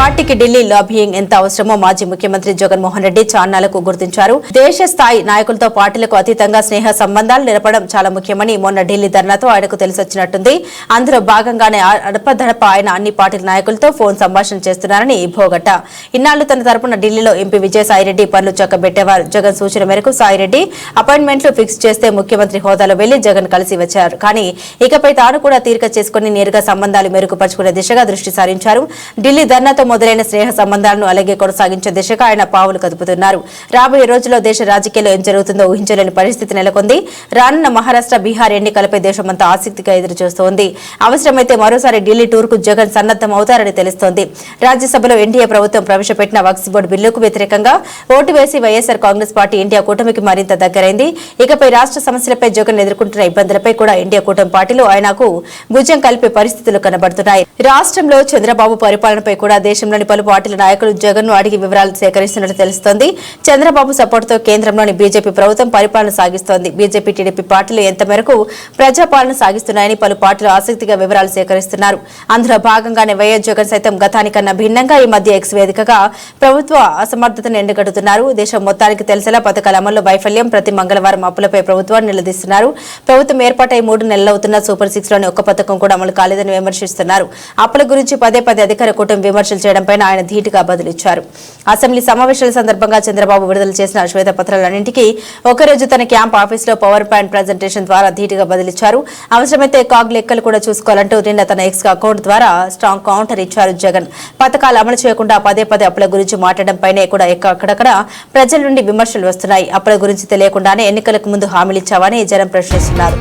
పార్టీకి ఢిల్లీ లాబియింగ్ ఎంత అవసరమో మాజీ ముఖ్యమంత్రి జగన్మోహన్ రెడ్డి చాన్నాలకు గుర్తించారు. దేశ స్థాయి నాయకులతో పార్టీలకు అతీతంగా స్నేహ సంబంధాలు నిలపడం చాలా ముఖ్యమని మొన్న ఢిల్లీ ధర్నాతో ఆయనకు తెలిసొచ్చినట్టుంది. అందులో భాగంగానే అడపదడప ఆయన అన్ని పార్టీల నాయకులతో ఫోన్ సంభాషణ చేస్తున్నారని భోగట్ట ఇన్నాళ్ళు తన తరపున ఢిల్లీలో ఎంపీ విజయసాయిరెడ్డి పనులు చక్కబెట్టేవారు. జగన్ సూచన మేరకు సాయిరెడ్డి అపాయింట్మెంట్లు ఫిక్స్ చేస్తే ముఖ్యమంత్రి హోదాలో వెళ్ళి జగన్ కలిసి వచ్చారు. కానీ ఇకపై తాను కూడా తీరిక చేసుకుని నేరుగా సంబంధాలు మెరుగుపరుచుకునే దిశగా దృష్టి సారించారు. ఢిల్లీ ధర్నాతో మొదలైన స్నేహ సంబంధాలను అలాగే కొనసాగించే దిశగా ఆయన పావులు కదుపుతున్నారు. రాబోయే రోజుల్లో దేశ రాజకీయాల్లో ఏం జరుగుతుందో ఊహించలేని పరిస్థితి నెలకొంది. రానున్న మహారాష్ట్ర బీహార్ ఎన్నికలపై దేశమంతా ఆసక్తిగా ఎదురుచూస్తోంది. అవసరమైతే మరోసారి ఢిల్లీ టూర్కు జగన్ సన్నద్దం అవుతారని తెలుస్తోంది. రాజ్యసభలో ఎన్డీఏ ప్రభుత్వం ప్రవేశపెట్టిన వక్స్ బోర్డు బిల్లుకు వ్యతిరేకంగా ఓటు వేసి వైఎస్ఆర్ కాంగ్రెస్ పార్టీ ఇండియా కూటమికి మరింత దగ్గరైంది. ఇకపై రాష్ట్ర సమస్యలపై జగన్ ఎదుర్కొంటున్న ఇబ్బందులపై కూడా ఇండియా కూటమి పార్టీలు ఆయనకు భుజం కలిపే పరిస్థితులు కనబడుతున్నాయి. రాష్ట్రంలో చంద్రబాబు పరిపాలనపై కూడా దేశంలోని పలు పార్టీల నాయకులు జగన్ను అడిగి వివరాలు సేకరిస్తున్నట్లు తెలుస్తోంది. చంద్రబాబు సపోర్ట్తో కేంద్రంలోని బీజేపీ ప్రభుత్వం పరిపాలన సాగిస్తోంది. బీజేపీ టీడీపీ పార్టీలు ఎంత మేరకు ప్రజాపాలన సాగిస్తున్నాయని పలు పార్టీలు ఆసక్తిగా వివరాలు సేకరిస్తున్నారు. అందులో భాగంగానే వైఎస్ జగన్ సైతం గతానికన్నా భిన్నంగా ఈ మధ్య ఎక్స్ వేదికగా ప్రభుత్వ అసమర్థతను ఎండగడుతున్నారు. దేశం మొత్తానికి తెలిసేలా పథకాల అమల్లో వైఫల్యం ప్రతి మంగళవారం అప్పులపై ప్రభుత్వాన్ని నిలదీస్తున్నారు. ప్రభుత్వం ఏర్పాటై మూడు నెలలవుతున్న సూపర్ సిక్స్లోని ఒక్క పథకం కూడా అమలు కాలేదని విమర్శిస్తున్నారు. అప్పుల గురించి పదే పదే అధికార కూటమి విమర్శలు చేయడంపై ఆయన ధీటుగా బదులిచ్చారు. అసెంబ్లీ సమావేశాల సందర్భంగా చంద్రబాబు విడుదల చేసిన శ్వేతపత్రాలన్నింటికీ ఒకరోజు తన క్యాంప్ ఆఫీసులో పవర్ పాయింట్ ప్రజెంటేషన్ ద్వారా ధీటుగా బదిలిచ్చారు. అవసరమైతే కాగ్ లెక్కలు కూడా చూసుకోవాలంటూ నిన్న తన ఎక్స్ అకౌంట్ ద్వారా స్ట్రాంగ్ కౌంటర్ ఇచ్చారు జగన్. పథకాలు అమలు చేయకుండా పదే పదే అప్పుల గురించి మాట్లాడడంపైనే కూడా అక్కడక్కడ ప్రజల నుండి విమర్శలు వస్తున్నాయి. అప్పుల గురించి తెలియకుండానే ఎన్నికలకు ముందు హామీలిచ్చావని జనం ప్రశ్నిస్తున్నారు.